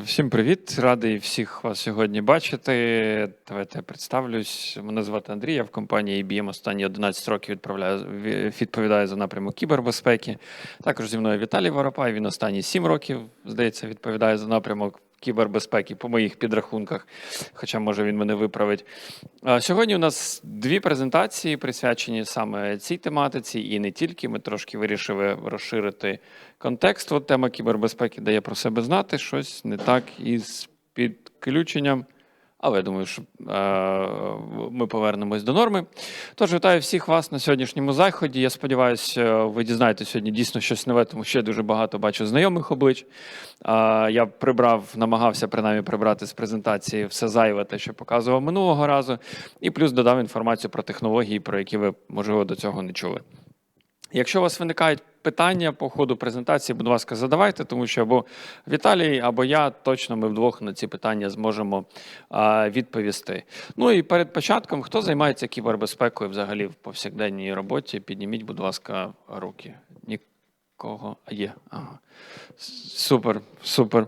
Всім привіт! Радий всіх вас сьогодні бачити. Давайте я представлюсь. Мене звати Андрій. Я в компанії IBM останні 11 років відправляю ві- відповідаю за напрямок кібербезпеки. Також зі мною Віталій Воропай. Він останні 7 років, здається, відповідає за напрямок кібербезпеки по моїх підрахунках. Хоча може він мене виправить. Сьогодні у нас дві презентації присвячені саме цій тематиці, і не тільки. Ми трошки вирішили розширити контекст. От тема кібербезпеки дає про себе знати. Щось не так із підключенням. Але я думаю, що е, ми повернемось до норми. Тож вітаю всіх вас на сьогоднішньому заході. Я сподіваюся, ви дізнаєтесь сьогодні дійсно щось нове, тому я дуже багато бачу знайомих облич. Е, я прибрав, намагався принаймні прибрати з презентації все зайве, те, що показував минулого разу, і плюс додав інформацію про технології, про які ви, можливо, до цього не чули. Якщо у вас виникають питання по ходу презентації, будь ласка, задавайте, тому що або Віталій, або я точно ми вдвох на ці питання зможемо відповісти. Ну і перед початком, хто займається кібербезпекою взагалі в повсякденній роботі, підніміть, будь ласка, руки. Нікого є. Ага. Супер, супер.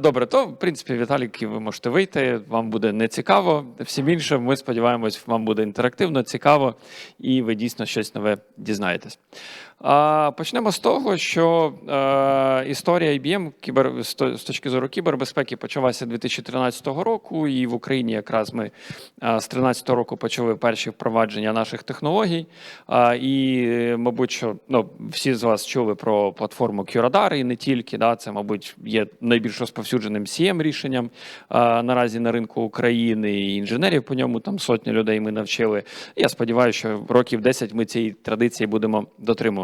Добре, то в принципі, Віталік, ви можете вийти. Вам буде не цікаво. Всім іншим, ми сподіваємось, вам буде інтерактивно, цікаво, і ви дійсно щось нове дізнаєтесь. Почнемо з того, що е, історія IBM кібер, з точки зору кібербезпеки почалася 2013 року, і в Україні якраз ми е, з 2013 року почали перші впровадження наших технологій. А, І, е, мабуть, що ну, всі з вас чули про платформу QRadar, і не тільки. Да, це, мабуть, є найбільш розповсюдженим cm рішенням а, наразі на ринку України. І інженерів по ньому там сотні людей ми навчили. Я сподіваюся, що років 10 ми цієї традиції будемо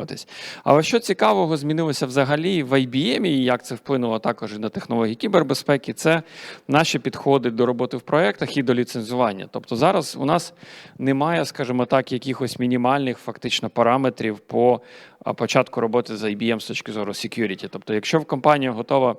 дотримуватись. Але що цікавого змінилося взагалі в IBM, і як це вплинуло також і на технології кібербезпеки, це наші підходи до роботи в проєктах і до ліцензування. Тобто зараз у нас немає, скажімо так, якихось мінімальних фактично параметрів по початку роботи з IBM з точки зору security. Тобто, якщо в компанія готова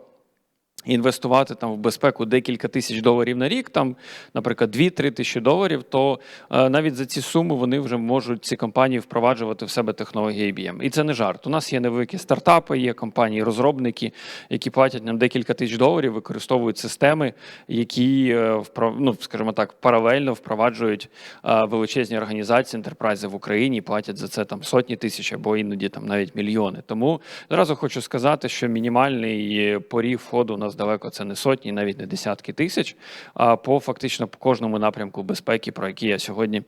інвестувати там в безпеку декілька тисяч доларів на рік, там, наприклад, 2-3 тисячі доларів, то е, навіть за ці суми вони вже можуть ці компанії впроваджувати в себе технології IBM. І це не жарт. У нас є невеликі стартапи, є компанії-розробники, які платять нам декілька тисяч доларів, використовують системи, які е, ну, скажімо так, паралельно впроваджують е, величезні організації, ентерпрайзи в Україні, платять за це там сотні тисяч або іноді там навіть мільйони. Тому зразу хочу сказати, що мінімальний е, поріг входу у нас далеко це не сотні, навіть не десятки тисяч. А по фактично по кожному напрямку безпеки, про який я сьогодні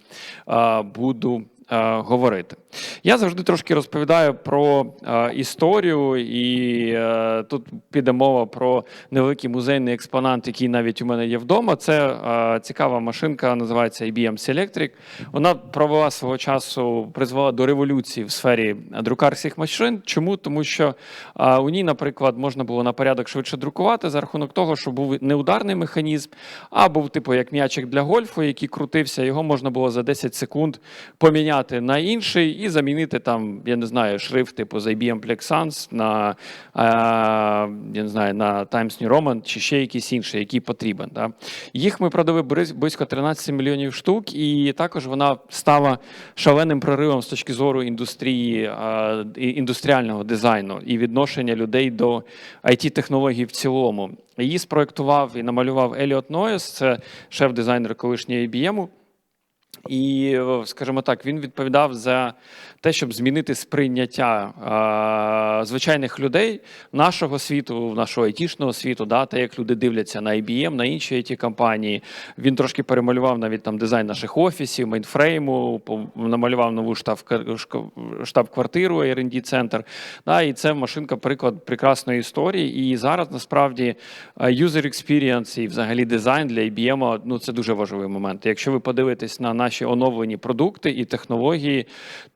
буду. А, Говорити. Я завжди трошки розповідаю про а, історію, і е, тут піде мова про невеликий музейний експонат, який навіть у мене є вдома. Це е, цікава машинка, називається IBM Selectric. Вона провела свого часу, призвела до революції в сфері друкарських машин. Чому? Тому що е, у ній, наприклад, можна було на порядок швидше друкувати за рахунок того, що був не ударний механізм, а був типу як м'ячик для гольфу, який крутився. Його можна було за 10 секунд поміняти на інший і замінити там, я не знаю, шрифт типу з IBM Plexans на е, я не знаю, на Times New Roman чи ще якийсь інший, який потрібен. Да? Їх ми продали близько 13 мільйонів штук, і також вона стала шаленим проривом з точки зору індустрії е, індустріального дизайну і відношення людей до it технологій в цілому. Її спроектував і намалював Еліот Ноєс, це шеф-дизайнер колишньої IBM. І, скажімо так, він відповідав за те, щоб змінити сприйняття е, звичайних людей нашого світу, нашого айтішного світу, да, те, як люди дивляться на IBM, на інші it компанії. Він трошки перемалював навіть там дизайн наших офісів, мейнфрейму, намалював нову штаб, штаб-квартиру, R&D центр. Да, і це машинка приклад прекрасної історії. І зараз насправді user experience і взагалі дизайн для IBM, ну це дуже важливий момент. Якщо ви подивитесь на наші оновлені продукти і технології,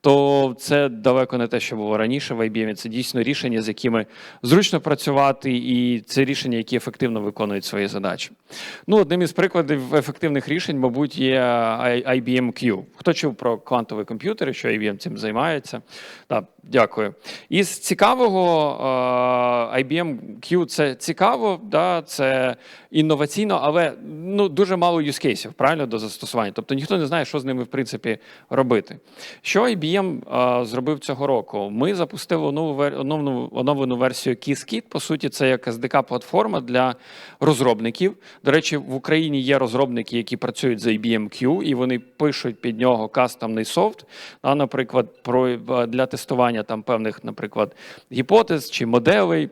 то це далеко не те, що було раніше в IBM. Це дійсно рішення, з якими зручно працювати, і це рішення, які ефективно виконують свої задачі. Ну, одним із прикладів ефективних рішень, мабуть, є IBM Q. Хто чув про квантові комп'ютери, що IBM цим займається? Так, дякую. Із цікавого е, IBM Q це цікаво, да, це інноваційно, але ну дуже мало юзкейсів, правильно до застосування. Тобто ніхто не знає, що з ними в принципі робити. Що IBM зробив цього року? Ми запустили нову оновлену версію KissKit. По суті, це як SDK-платформа для розробників. До речі, в Україні є розробники, які працюють з IBM Q, і вони пишуть під нього кастомний софт, а, наприклад, про е, для тестування там певних, наприклад, гіпотез чи моделей.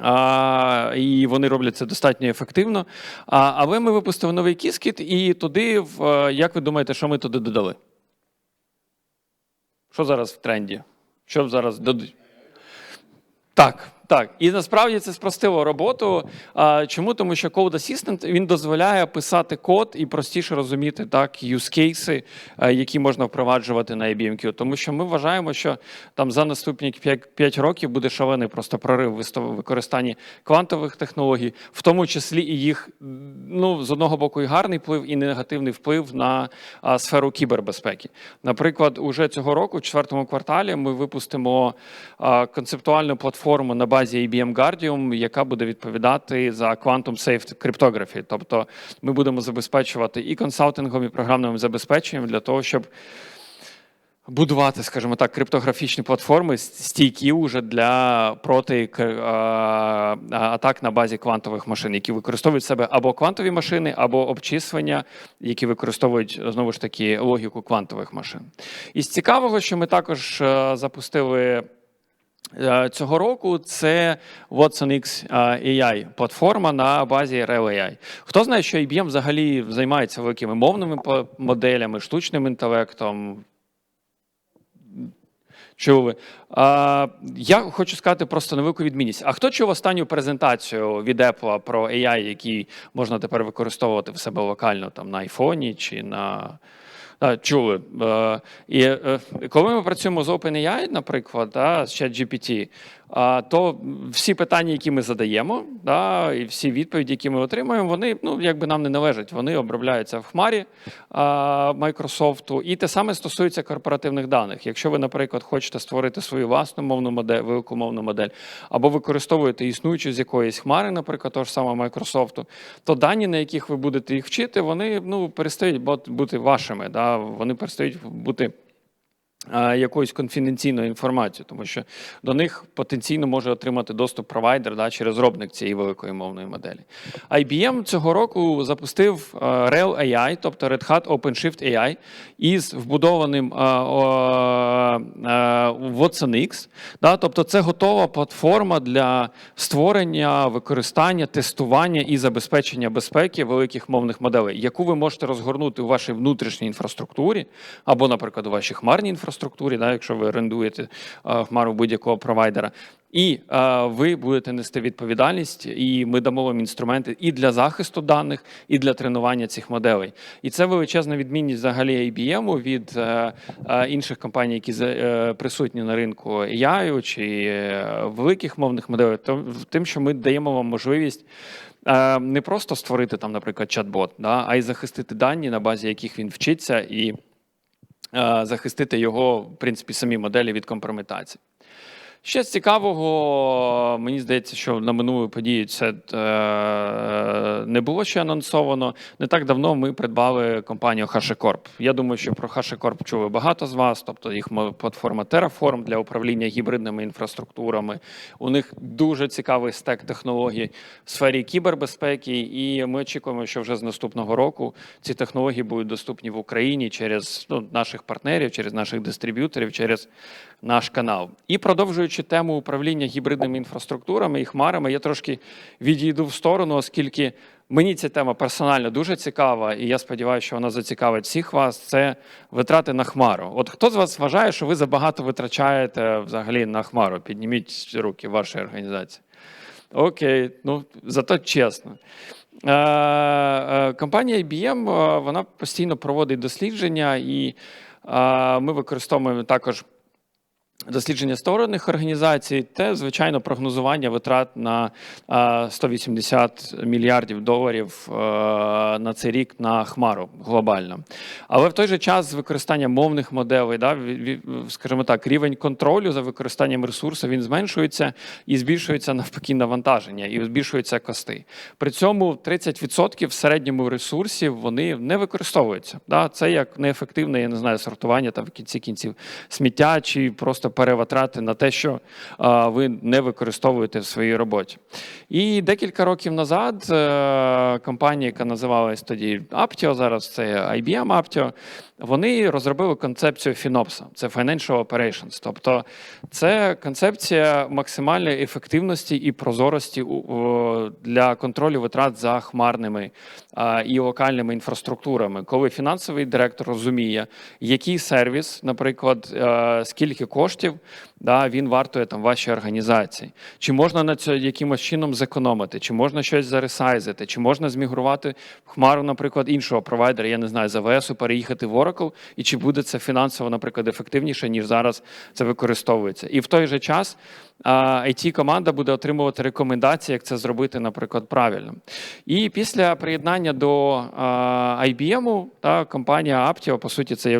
А, і вони роблять це достатньо ефективно. А, але ми випустили новий кіскіт, і туди, в, е, як ви думаєте, що ми туди додали? Що зараз в тренді? Що зараз додуть? Так, так. І насправді це спростило роботу. Чому? Тому що Code Assistant він дозволяє писати код і простіше розуміти так е, які можна впроваджувати на IBM. Тому що ми вважаємо, що там за наступні 5, 5 років буде шалений просто прорив в використанні квантових технологій, в тому числі і їх ну з одного боку і гарний вплив, і негативний вплив на сферу кібербезпеки. Наприклад, уже цього року, в четвертому кварталі, ми випустимо концептуальну платформу на базі IBM Guardium, яка буде відповідати за Quantum Safe Cryptography. Тобто ми будемо забезпечувати і консалтингом, і програмним забезпеченням для того, щоб будувати, скажімо так, криптографічні платформи стійкі уже для проти а, а, атак на базі квантових машин, які використовують в себе або квантові машини, або обчислення, які використовують знову ж таки логіку квантових машин. Із цікавого, що ми також е, запустили. Е, Цього року це Watson X е, AI платформа на базі RL AI. Хто знає, що IBM взагалі займається великими мовними моделями, штучним інтелектом? Чули. А, я хочу сказати просто невелику відмінність. А хто чув останню презентацію від Apple про AI, який можна тепер використовувати в себе локально там на айфоні чи на. Чули. Е, і е, коли ми працюємо з OpenAI, наприклад, з ChatGPT, то всі питання, які ми задаємо, да, і всі відповіді, які ми отримуємо, вони ну, якби нам не належать. Вони обробляються в хмарі Microsoft. І те саме стосується корпоративних даних. Якщо ви, наприклад, хочете створити свою власну мовну модель, велику мовну модель, або використовуєте існуючу з якоїсь хмари, наприклад, того ж самого Microsoft, то дані, на яких ви будете їх вчити, вони ну, перестають бути вашими. Да? Вони перестають бути якоюсь конфіденційною інформацією, тому що до них потенційно може отримати доступ провайдер да, чи розробник цієї великої мовної моделі. IBM цього року запустив е, RHEL AI, тобто Red Hat OpenShift AI, із вбудованим е, е, Watson X. Да, тобто це готова платформа для створення, використання, тестування і забезпечення безпеки великих мовних моделей, яку ви можете розгорнути у вашій внутрішній інфраструктурі, або, наприклад, у вашій хмарній інфраструктурі, да, якщо ви орендуєте е, хмару будь-якого провайдера. І е, ви будете нести відповідальність, і ми дамо вам інструменти і для захисту даних, і для тренування цих моделей. І це величезна відмінність взагалі IBM від е, е, інших компаній, які е, присутні на ринку AI чи е, великих мовних моделей, то- тим, що ми даємо вам можливість. е, Не просто створити там, наприклад, чат-бот, да, а й захистити дані, на базі яких він вчиться, і захистити його, в принципі, самі моделі від компрометації. Ще з цікавого, мені здається, що на минулої події це е, не було ще анонсовано. Не так давно ми придбали компанію HashiCorp. Я думаю, що про HashiCorp чули багато з вас, тобто їх платформа Terraform для управління гібридними інфраструктурами. У них дуже цікавий стек технологій в сфері кібербезпеки, і ми очікуємо, що вже з наступного року ці технології будуть доступні в Україні через ну, наших партнерів, через наших дистриб'юторів, через наш канал. І продовжуючи тему управління гібридними інфраструктурами і хмарами, я трошки відійду в сторону, оскільки мені ця тема персонально дуже цікава, і я сподіваюся, що вона зацікавить всіх вас. Це витрати на хмару. От хто з вас вважає, що ви забагато витрачаєте взагалі на хмару? Підніміть руки в вашій організації. Окей, ну зато чесно. Е, е, Компанія IBM е, вона постійно проводить дослідження, і ми використовуємо також дослідження сторонних організацій, те, звичайно, прогнозування витрат на е, 180 мільярдів доларів е, на цей рік на хмару глобально. Але в той же час з використанням мовних моделей, да, скажімо так, рівень контролю за використанням ресурсу він зменшується і збільшується навпаки навантаження, і збільшуються кости. При цьому 30% в середньому ресурсів вони не використовуються. Да? Це як неефективне, я не знаю, сортування там в кінці кінців сміття чи просто перевитрати на те, що ви не використовуєте в своїй роботі. І декілька років назад е, компанія, яка називалась тоді Aptio, зараз це IBM Aptio, вони розробили концепцію FinOps, це Financial Operations. Тобто це концепція максимальної ефективності і прозорості для контролю витрат за хмарними і локальними інфраструктурами, коли фінансовий директор розуміє, який сервіс, наприклад, е, скільки коштів да, він вартує там вашій організації, чи можна на це якимось чином зекономити, чи можна щось заресайзити, чи можна змігрувати в хмару, наприклад, іншого провайдера, я не знаю, з АВС переїхати в Oracle, і чи буде це фінансово, наприклад, ефективніше, ніж зараз це використовується. І в той же час it команда буде отримувати рекомендації, як це зробити, наприклад, правильно. І після приєднання до IBM, та компанія Aptio, по суті, це є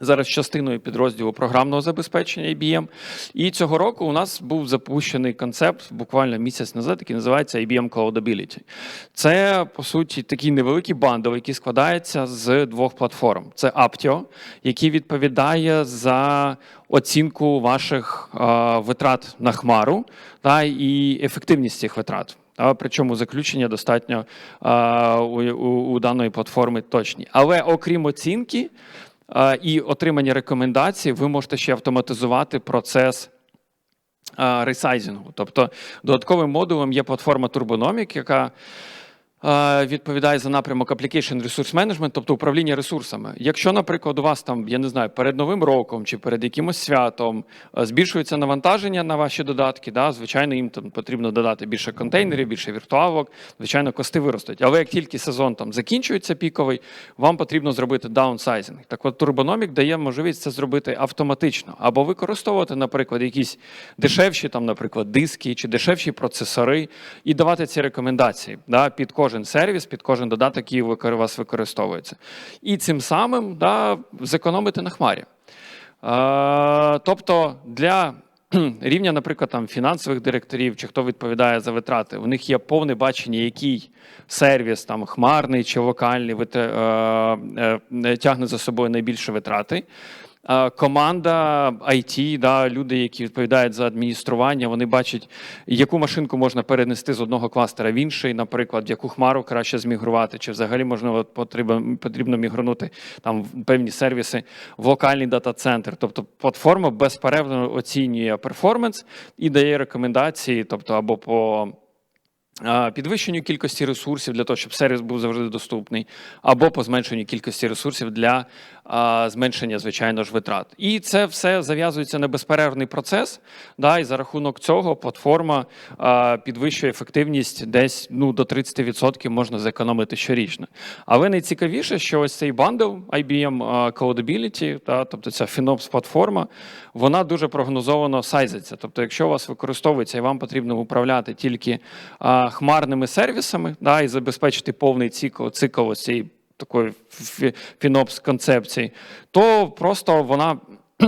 зараз частиною підрозділу програмного забезпечення IBM. І цього року у нас був запущений концепт буквально місяць назад, який називається IBM Cloudability. Це, по суті, такий невеликий бандл, який складається з двох платформ. Це Aptio, який відповідає за оцінку ваших витрат на хмару та, і ефективність цих витрат. А причому заключення достатньо а, у, у, у даної платформи точні. Але окрім оцінки і отримання рекомендацій, ви можете ще автоматизувати процес Ресайзінгу, ресайзингу. Тобто додатковим модулем є платформа Turbonomic, яка е, відповідає за напрямок Application Resource Management, тобто управління ресурсами. Якщо, наприклад, у вас там, я не знаю, перед Новим роком чи перед якимось святом е, збільшується навантаження на ваші додатки, да, звичайно, їм там потрібно додати більше контейнерів, більше віртуалок, звичайно, кости виростуть. Але як тільки сезон там закінчується піковий, вам потрібно зробити даунсайзинг. Так от Turbonomic дає можливість це зробити автоматично або використовувати, наприклад, якісь дешевші, там, наприклад, диски чи дешевші процесори, і давати ці рекомендації да, під кожен сервіс, під кожен додаток, який у вас використовується. І цим самим да, зекономити на хмарі. Е, тобто для рівня, наприклад, там фінансових директорів чи хто відповідає за витрати, у них є повне бачення, який сервіс там хмарний чи локальний вит- е, е, тягне за собою найбільше витрати. Команда IT, да, люди, які відповідають за адміністрування, вони бачать, яку машинку можна перенести з одного кластера в інший, наприклад, в яку хмару краще змігрувати, чи взагалі можливо потрібно, потрібно мігрунути там певні сервіси в локальний дата-центр. Тобто платформа безперервно оцінює перформанс і дає рекомендації, тобто або по підвищенню кількості ресурсів для того, щоб сервіс був завжди доступний, або по зменшенню кількості ресурсів для зменшення, звичайно ж, витрат. І це все зав'язується на безперервний процес. Да, і за рахунок цього платформа підвищує ефективність десь ну, до 30% можна зекономити щорічно. Але найцікавіше, що ось цей бандл IBM Cloudability, да, тобто ця FinOps платформа, вона дуже прогнозовано сайзиться. Тобто, якщо у вас використовується і вам потрібно управляти тільки хмарними сервісами, да, і забезпечити повний цикл, цикл цієї такої фінопс концепції, то просто вона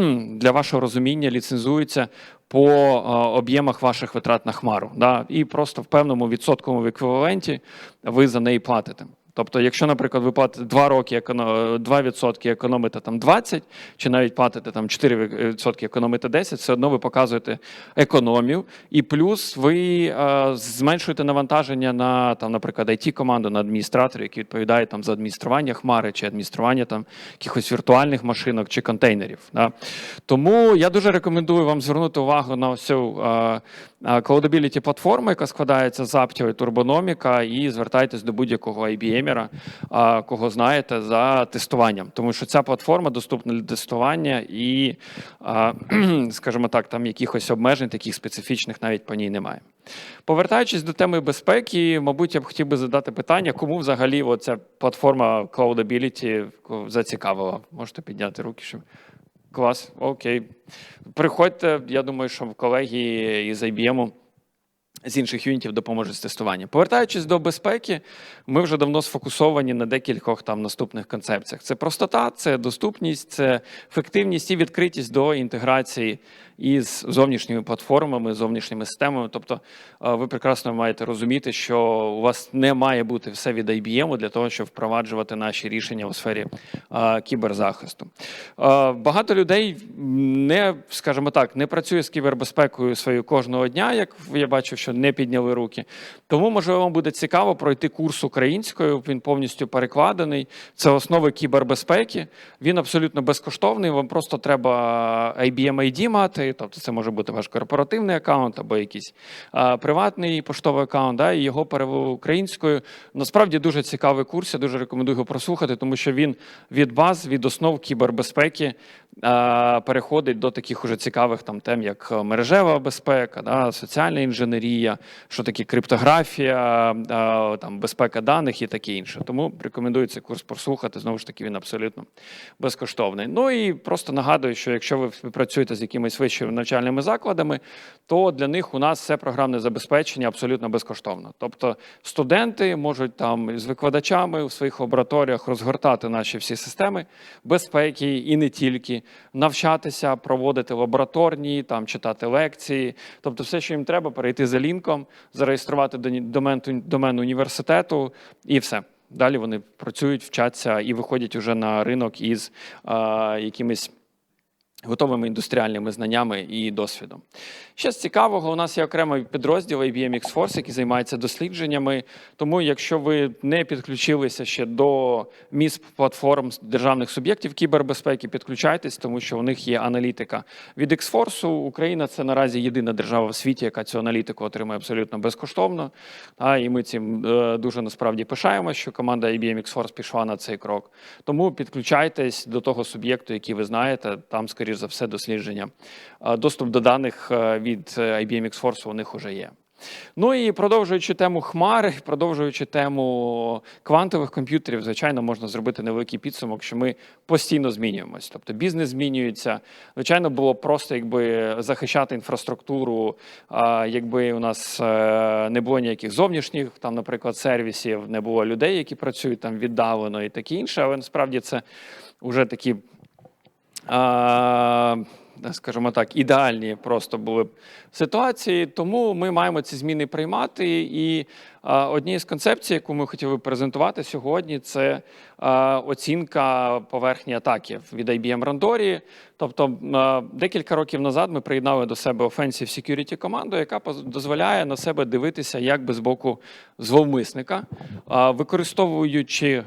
для вашого розуміння ліцензується по об'ємах ваших витрат на хмару. Да, і просто в певному відсотковому еквіваленті ви за неї платите. Тобто, якщо, наприклад, ви платите 2 роки еконо- 2% економите там 20, чи навіть платите там 4% економите 10, все одно ви показуєте економію, і плюс ви е, зменшуєте навантаження на там, наприклад, it команду на адміністраторів, які відповідають там за адміністрування хмари чи адміністрування там якихось віртуальних машинок чи контейнерів. Да. Тому я дуже рекомендую вам звернути увагу на цю е, Cloudability платформу, яка складається з Aptio і Turbonomica, і звертайтесь до будь-якого е, кого знаєте, за тестуванням. Тому що ця платформа доступна для тестування і, скажімо так, там якихось обмежень, таких специфічних навіть по ній немає. Повертаючись до теми безпеки, мабуть, я б хотів би задати питання, кому взагалі ця платформа Cloudability зацікавила. Можете підняти руки, щоб. Клас, окей. Приходьте, я думаю, що в колегії із IBM з інших юнітів допоможуть з тестуванням. Повертаючись до безпеки, ми вже давно сфокусовані на декількох там наступних концепціях: це простота, це доступність, це ефективність і відкритість до інтеграції із зовнішніми платформами, зовнішніми системами. Тобто, е, ви прекрасно маєте розуміти, що у вас не має бути все від IBM для того, щоб впроваджувати наші рішення у сфері е, кіберзахисту. Е, Багато людей не, скажімо так, не працює з кібербезпекою своєю кожного дня, як я бачу, що не підняли руки. Тому, можливо, вам буде цікаво пройти курс українською. Він повністю перекладений. Це основи кібербезпеки. Він абсолютно безкоштовний. Вам просто треба IBM ID мати. Тобто, це може бути ваш корпоративний аккаунт або якийсь а, приватний поштовий аккаунт. Да, і його перевели українською. Насправді дуже цікавий курс. Я дуже рекомендую його прослухати, тому що він від баз, від основ кібербезпеки переходить до таких уже цікавих там тем, як мережева безпека, да, соціальна інженерія, що таке криптографія, там безпека даних і таке інше. Тому рекомендую цей курс прослухати. Знову ж таки, він абсолютно безкоштовний. Ну і просто нагадую, що якщо ви співпрацюєте з якимись вищими навчальними закладами, то для них у нас все програмне забезпечення абсолютно безкоштовно. Тобто студенти можуть там з викладачами у своїх лабораторіях розгортати наші всі системи безпеки і не тільки навчатися, проводити лабораторні, там читати лекції. Тобто, все, що їм треба, перейти за лінком, зареєструвати до домен, домен університету, і все. Далі вони працюють, вчаться і виходять уже на ринок із а, якимись готовими індустріальними знаннями і досвідом. Ще з цікавого, у нас є окремий підрозділ IBM X-Force, який займається дослідженнями. Тому, якщо ви не підключилися ще до місп платформ державних суб'єктів кібербезпеки, підключайтесь, тому що у них є аналітика від X-Force. Україна це наразі єдина держава в світі, яка цю аналітику отримує абсолютно безкоштовно. А, і ми цим е, дуже насправді пишаємо, що команда IBM X-Force пішла на цей крок. Тому підключайтесь до того суб'єкту, який ви знаєте. Там, скоріш за все, дослідження. Доступ до даних е, від е, IBM X-Force у них вже є. Ну і продовжуючи тему хмари, продовжуючи тему квантових комп'ютерів, звичайно, можна зробити невеликий підсумок, що ми постійно змінюємось. Тобто бізнес змінюється. Звичайно, було просто якби захищати інфраструктуру, якби у нас е, не було ніяких зовнішніх, там, наприклад, сервісів, не було людей, які працюють там віддалено і таке інше. Але насправді це вже такі. Скажімо так, ідеальні просто були б ситуації. Тому ми маємо ці зміни приймати. І однією з концепцій, яку ми хотіли презентувати сьогодні, це оцінка поверхні атаки від IBM Randori. Тобто декілька років назад ми приєднали до себе Offensive Security команду, яка дозволяє на себе дивитися як би з боку зловмисника, використовуючи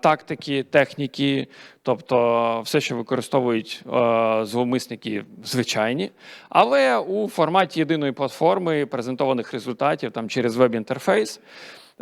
тактики, техніки, тобто все, що використовують е, зловмисники звичайні, але у форматі єдиної платформи презентованих результатів там через веб-інтерфейс.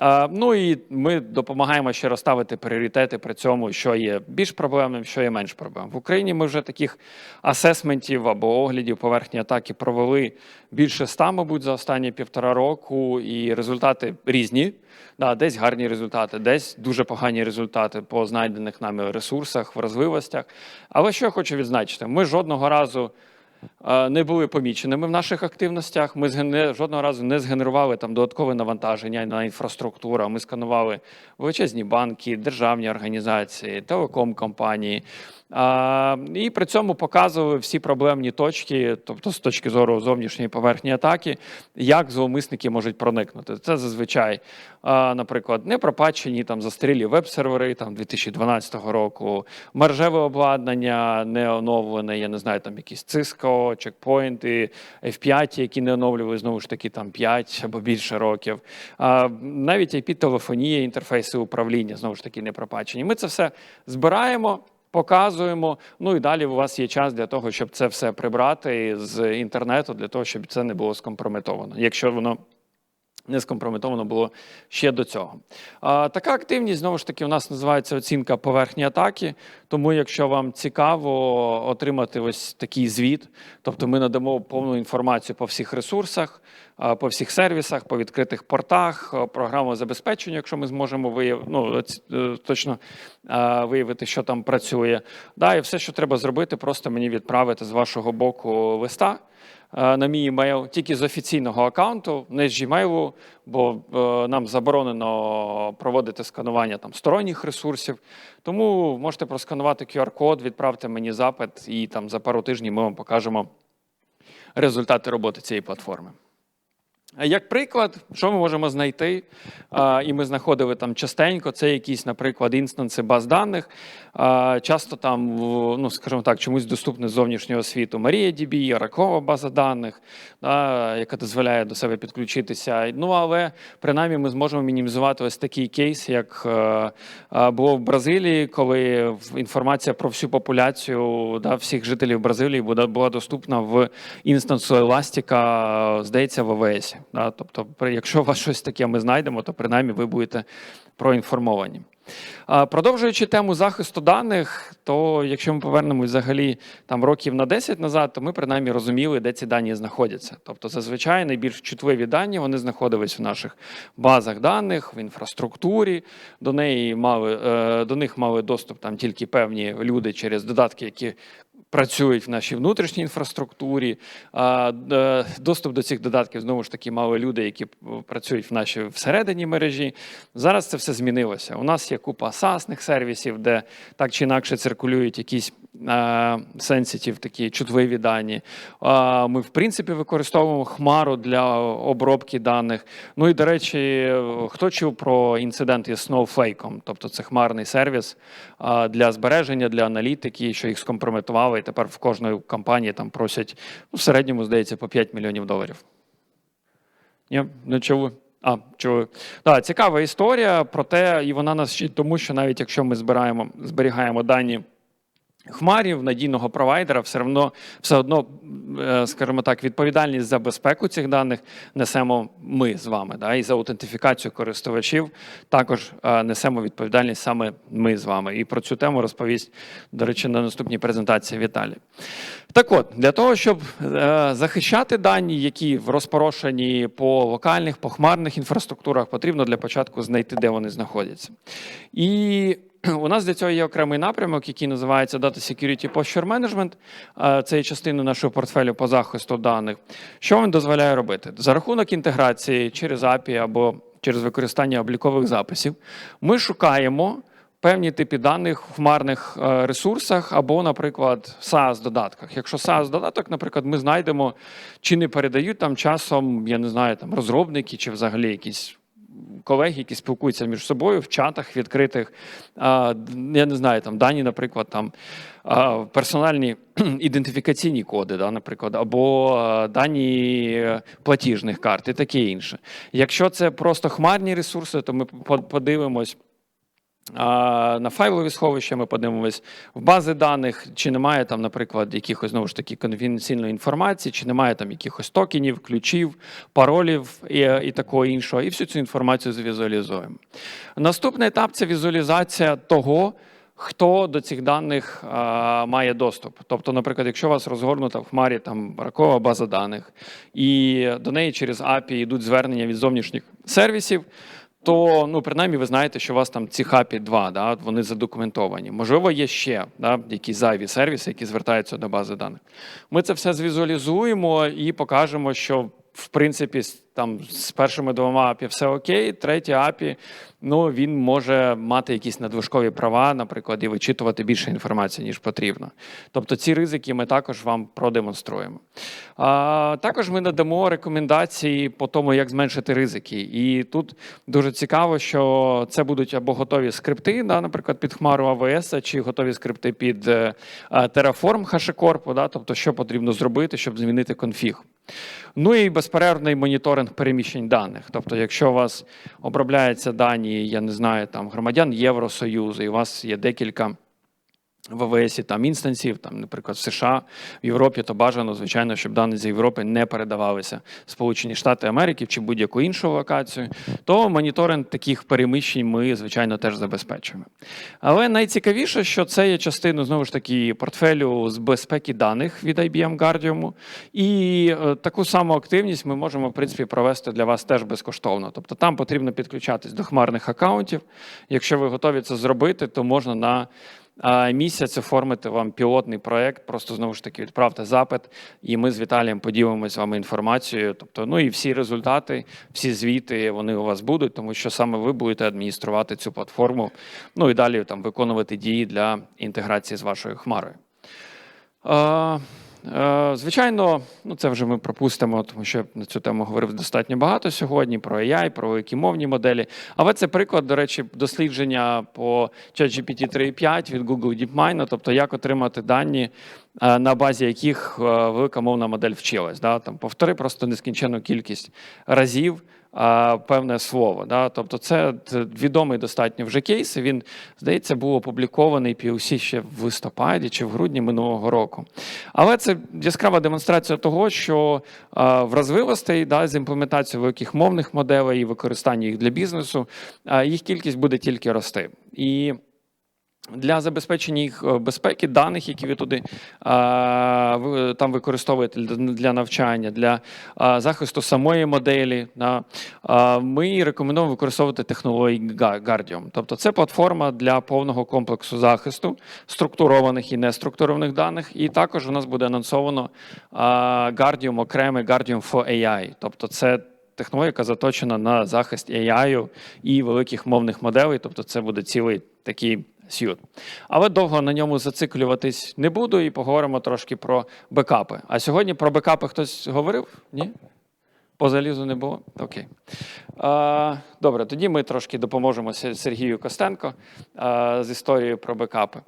Е, Ну і ми допомагаємо ще розставити пріоритети при цьому, що є більш проблемним, що є менш проблемним. В Україні ми вже таких асесментів або оглядів поверхні атаки провели більше ста, мабуть, за останні півтора року, і результати різні. Да, десь гарні результати, десь дуже погані результати по знайдених нами ресурсах, вразливостях. Але що я хочу відзначити, ми жодного разу не були поміченими в наших активностях. Ми жодного разу не згенерували там додаткове навантаження на інфраструктуру. Ми сканували величезні банки, державні організації, телеком-компанії. І при цьому показували всі проблемні точки, тобто з точки зору зовнішньої поверхні атаки, як зловмисники можуть проникнути. Це зазвичай, наприклад, не пропачені там застарілі веб-сервери там 2012 року, мережеве обладнання не оновлене, я не знаю, там якісь Cisco, чекпоінти, F5, які не оновлювали знову ж таки там 5 або більше років. А, навіть IP-телефонія, інтерфейси управління знову ж таки не пропачені. Ми це все збираємо. Показуємо, ну і далі у вас є час для того, щоб це все прибрати з інтернету, для того, щоб це не було скомпрометовано. Якщо воно не скомпрометовано було ще до цього. А, така активність знову ж таки у нас називається оцінка поверхні атаки. Тому, якщо вам цікаво отримати ось такий звіт, тобто ми надамо повну інформацію по всіх ресурсах, по всіх сервісах, по відкритих портах, програму забезпечення, якщо ми зможемо вияв... ну, е, точно виявити, що там працює. Да, і все, що треба зробити, просто мені відправити з вашого боку листа на мій емейл тільки з офіційного аккаунту, не з Gmail, бо е, нам заборонено проводити сканування там сторонніх ресурсів. Тому можете просканувати QR-код, відправте мені запит, і там за пару тижнів ми вам покажемо результати роботи цієї платформи. Як приклад, що ми можемо знайти, і ми знаходили там частенько, це якісь, наприклад, інстанси баз даних. Часто там, ну скажімо так, чомусь доступне з зовнішнього світу MariaDB, Оракова база даних, яка дозволяє до себе підключитися. Ну але принаймні ми зможемо мінімізувати ось такий кейс, як е, е, було в Бразилії, коли інформація про всю популяцію да, всіх жителів Бразилії була доступна в інстансу Еластіка, здається, в АВС. Да? Тобто, якщо у вас щось таке ми знайдемо, то принаймні ви будете проінформовані. Продовжуючи тему захисту даних, то якщо ми повернемось взагалі там років на 10 назад, то ми принаймні розуміли, де ці дані знаходяться. Тобто, зазвичай найбільш чутливі дані вони знаходились в наших базах даних, в інфраструктурі. До неї мали е, до них мали доступ там тільки певні люди через додатки, які працюють в нашій внутрішній інфраструктурі. Е, Доступ до цих додатків знову ж таки мали люди, які працюють в нашій всередині мережі. Зараз це все змінилося. У нас є купа SaaS-них сервісів, де так чи інакше циркулюють якісь сенситів, такі чутливі дані. Ми, в принципі, використовуємо хмару для обробки даних. Ну і до речі, хто чув про інцидент із Snowflake? Тобто це хмарний сервіс для збереження, для аналітики, що їх скомпрометували, і тепер в кожної компанії там просять ну, в середньому, здається, по 5 мільйонів доларів. Ні, не чули? А, чули. Да, цікава історія, проте і вона нас вчить тому, що навіть якщо ми збираємо, зберігаємо дані хмарів надійного провайдера, все одно, все одно, е, скажімо так, відповідальність за безпеку цих даних несемо ми з вами. Да? І за аутентифікацію користувачів також е, несемо відповідальність саме ми з вами. І про цю тему розповість, до речі, на наступній презентації Віталій. Так от, для того, щоб е, захищати дані, які розпорошені по локальних, по хмарних інфраструктурах, потрібно для початку знайти, де вони знаходяться. І у нас для цього є окремий напрямок, який називається Data Security Posture Management. Це є частиною нашого портфелю по захисту даних. Що він дозволяє робити? За рахунок інтеграції через API або через використання облікових записів, ми шукаємо певні типи даних в хмарних е, ресурсах або, наприклад, SaaS-додатках. Якщо SaaS-додаток, наприклад, ми знайдемо, чи не передають там часом, я не знаю, там розробники чи взагалі якісь. Колеги, які спілкуються між собою в чатах відкритих, я не знаю, там дані, наприклад, там персональні ідентифікаційні коди, да, наприклад, або дані платіжних карт і таке інше. Якщо це просто хмарні ресурси, то ми подивимось. На файлові сховища ми подивимось в бази даних, чи немає там, наприклад, якихось знову ж таки конфіденційної інформації, чи немає там якихось токенів, ключів, паролів і, і такого іншого. І всю цю інформацію звізуалізуємо. Наступний етап це візуалізація того, хто до цих даних а, має доступ. Тобто, наприклад, якщо у вас розгорнута в хмарі там ракова база даних, і до неї через API йдуть звернення від зовнішніх сервісів то ну принаймні ви знаєте, що у вас там ці хапі 2, да, вони задокументовані. Можливо, є ще да, якісь зайві сервіси, які звертаються до бази даних. Ми це все звізуалізуємо і покажемо, що в принципі там з першими двома API все окей. Третій API, ну він може мати якісь надвижкові права, наприклад, і вичитувати більше інформації, ніж потрібно. Тобто ці ризики ми також вам продемонструємо. А, також ми надамо рекомендації по тому, як зменшити ризики. І тут дуже цікаво, що це будуть або готові скрипти, да, наприклад, під Хмару АВС, чи готові скрипти під е, е, Terraform HashiCorp, да, тобто, що потрібно зробити, щоб змінити конфіг. Ну і безперервний моніторинг переміщень даних. Тобто, якщо у вас обробляються дані, я не знаю, там громадян Євросоюзу, і у вас є декілька в АВСі там інстансів, там, наприклад, в США, в Європі, то бажано, звичайно, щоб дані з Європи не передавалися Сполучені Штати Америки чи будь-яку іншу локацію, то моніторинг таких переміщень ми, звичайно, теж забезпечуємо. Але найцікавіше, що це є частиною знову ж таки портфелю з безпеки даних від IBM Guardium. І е, таку саму активність ми можемо, в принципі, провести для вас теж безкоштовно. Тобто там потрібно підключатись до хмарних акаунтів. Якщо ви готові це зробити, то можна на місяць оформити вам пілотний проект. Просто знову ж таки відправте запит, і ми з Віталієм поділимося з вами інформацією. Тобто, ну і всі результати, всі звіти вони у вас будуть, тому що саме ви будете адмініструвати цю платформу. Ну і далі там виконувати дії для інтеграції з вашою хмарою. Е, Звичайно, ну це вже ми пропустимо, тому що я на цю тему говорив достатньо багато сьогодні про AI, про які мовні моделі. Але це приклад, до речі, дослідження по ChatGPT 3.5 від Google DeepMind, тобто як отримати дані, е, на базі яких е, велика мовна модель вчилась. Да? Там повтори просто нескінченну кількість разів. Певне слово, да, тобто це відомий достатньо вже кейс. Він здається був опублікований POC ще в листопаді чи в грудні минулого року. Але це яскрава демонстрація того, що вразливостей да, з імплементацією великих мовних моделей і використання їх для бізнесу, їх кількість буде тільки рости. І для забезпечення їх е, безпеки даних, які ви туди а, там використовуєте для навчання, для а, захисту самої моделі, да, а, ми рекомендуємо використовувати технології Guardium. Тобто це платформа для повного комплексу захисту структурованих і неструктурованих даних. І також у нас буде анонсовано а, Guardium окремий Guardium for AI. Тобто це технологія, яка заточена на захист AI і великих мовних моделей. Тобто це буде цілий такий сют. Але довго на ньому зациклюватись не буду і поговоримо трошки про бекапи. А сьогодні про бекапи хтось говорив? Ні? По залізу не було? Окей. А, добре, тоді ми трошки допоможемо Сергію Костенко а, з історією про бекапи.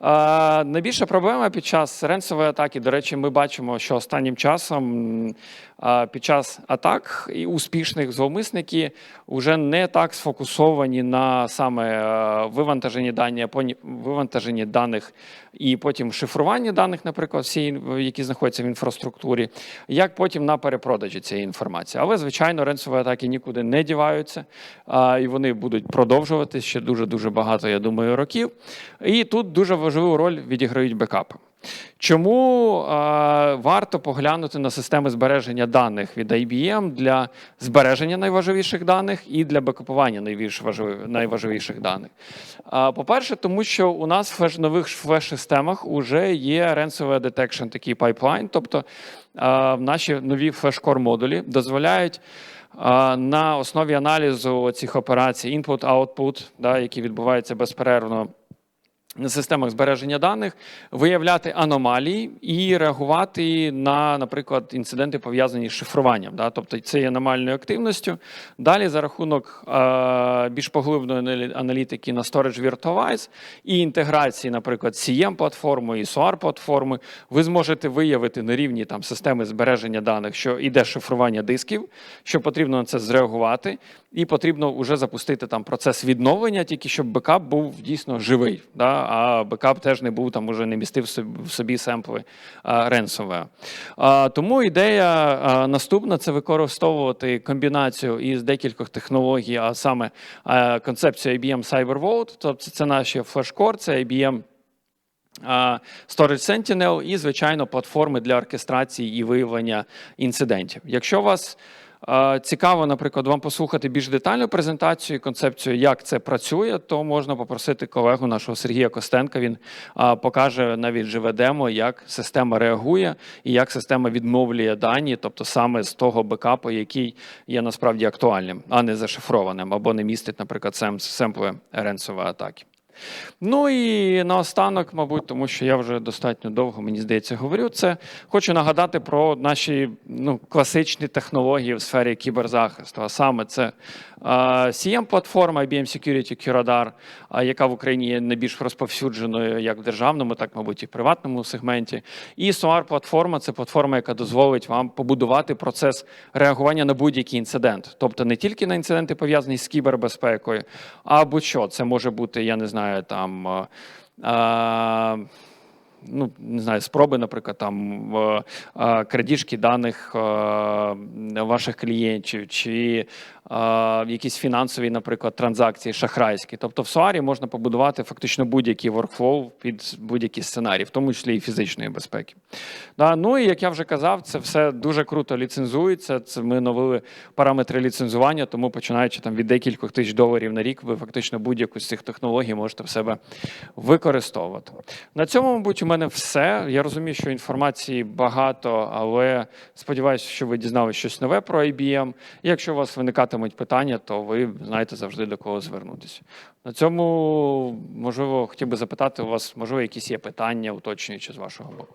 А, найбільша проблема під час ренсової атаки, до речі, ми бачимо, що останнім часом м, під час атак і успішних зловмисники вже не так сфокусовані на саме е, вивантаженні дані, вивантаженні даних і потім шифруванні даних, наприклад, всі, які знаходяться в інфраструктурі, як потім на перепродажі цієї інформації. Але, звичайно, ренсові атаки нікуди не діваються, а, і вони будуть продовжувати ще дуже-дуже багато, я думаю, років. І тут дуже важливу роль відіграють бекапи. Чому е, варто поглянути на системи збереження даних від IBM для збереження найважливіших даних і для бекапування найбільш найважливіших даних? Е, по-перше, тому що у нас в нових флеш-системах вже є ransomware detection, такий пайплайн, тобто е, наші нові флеш-кор модулі дозволяють на основі аналізу цих операцій input-output, да, які відбуваються безперервно системах збереження даних, виявляти аномалії і реагувати на, наприклад, інциденти пов'язані з шифруванням. Да? Тобто це аномальною активністю. Далі за рахунок е, більш поглибленої аналітики на Storage Virtualize і інтеграції, наприклад, cm платформи і soar платформи ви зможете виявити на рівні там системи збереження даних, що іде шифрування дисків, що потрібно на це зреагувати, і потрібно вже запустити там процес відновлення, тільки щоб бекап був дійсно живий. Да? А бекап теж не був там, уже не містив в собі- семпли ренсове. Тому ідея наступна це використовувати комбінацію із декількох технологій, а саме концепцію IBM Cyber Vault, тобто це наші флешкор, це IBM Storage Sentinel і, звичайно, платформи для оркестрації і виявлення інцидентів. Якщо вас а, цікаво, наприклад, вам послухати більш детальну презентацію концепцію, як це працює, то можна попросити колегу нашого Сергія Костенка. Він покаже навіть живе демо, як система реагує і як система відновлює дані, тобто саме з того бекапу, який є насправді актуальним, а не зашифрованим, або не містить, наприклад, сем- семпли ренсової атаки. Ну і наостанок, мабуть, тому що я вже достатньо довго, мені здається, говорю це. Хочу нагадати про наші ну, класичні технології в сфері кіберзахисту. А саме це CM-платформа IBM Security QRadar, яка в Україні є найбільш розповсюдженою як в державному, так, мабуть, і в приватному сегменті. І SOAR-платформа це платформа, яка дозволить вам побудувати процес реагування на будь-який інцидент. Тобто не тільки на інциденти, пов'язані з кібербезпекою, а будь-що. Це може бути, я не знаю, знаю, там. Ну, не знаю, спроби, наприклад, там е, крадіжки даних е, ваших клієнтів, чи е, якісь фінансові, наприклад, транзакції шахрайські. Тобто в SOAR можна побудувати фактично будь-який workflow під будь-які сценарії, в тому числі і фізичної безпеки. Да, ну і як я вже казав, це все дуже круто ліцензується. Це ми новили параметри ліцензування, тому починаючи там від декількох тисяч доларів на рік, ви фактично будь-яку з цих технологій можете в себе використовувати. На цьому, мабуть, у мене все. Я розумію, що інформації багато, але сподіваюся, що ви дізналися щось нове про IBM. І якщо у вас виникатимуть питання, то ви знаєте завжди до кого звернутися. На цьому, можливо, хотів би запитати у вас, можливо, якісь є питання, уточнюючи з вашого боку.